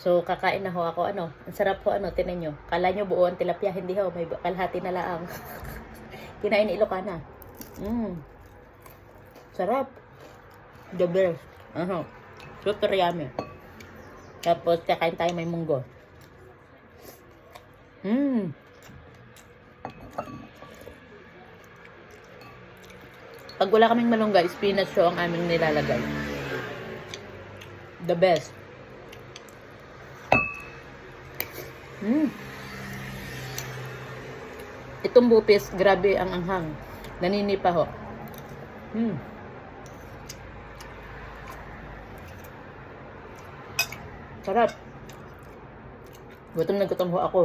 So, kakain na ho ako. Ano? Ang sarap ho, ano? Tinan nyo. Kala nyo buo tilapia. Hindi ho. May kalahati na laang. Kinain ni Ilocana. Mmm. Sarap. The best. Ano? Super yummy. Tapos, kakain tayo may munggo. Mmm. Pag wala kaming malunggay, spinach show ang aming nilalagay. The best. Mm. Itong bupis, grabe ang anghang. Naninipa ho. Mm. Sarap. Gutom na gutom ho ako.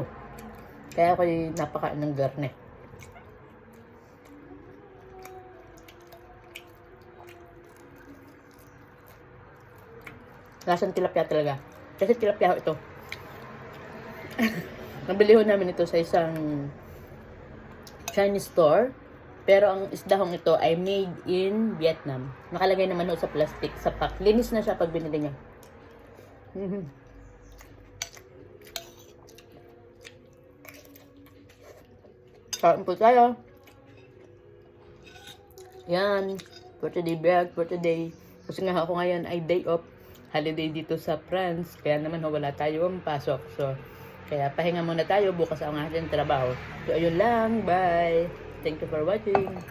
Kaya ako'y napakain ng garne. Lasang tilapia talaga. Kasi tilapia ho ito. Nabili ho namin ito sa isang Chinese store. Pero ang isdahong ito ay made in Vietnam. Nakalagay naman ho sa plastic, sa pack. Linis na siya pag binili niya. Kain po tayo. Yan. For today vlog, for today. Kasi nga ako ngayon ay day off. Holiday dito sa France. Kaya naman ho, wala tayong pasok. So, kaya pahinga muna tayo. Bukas ang ating trabaho. So, ayun lang. Bye. Thank you for watching.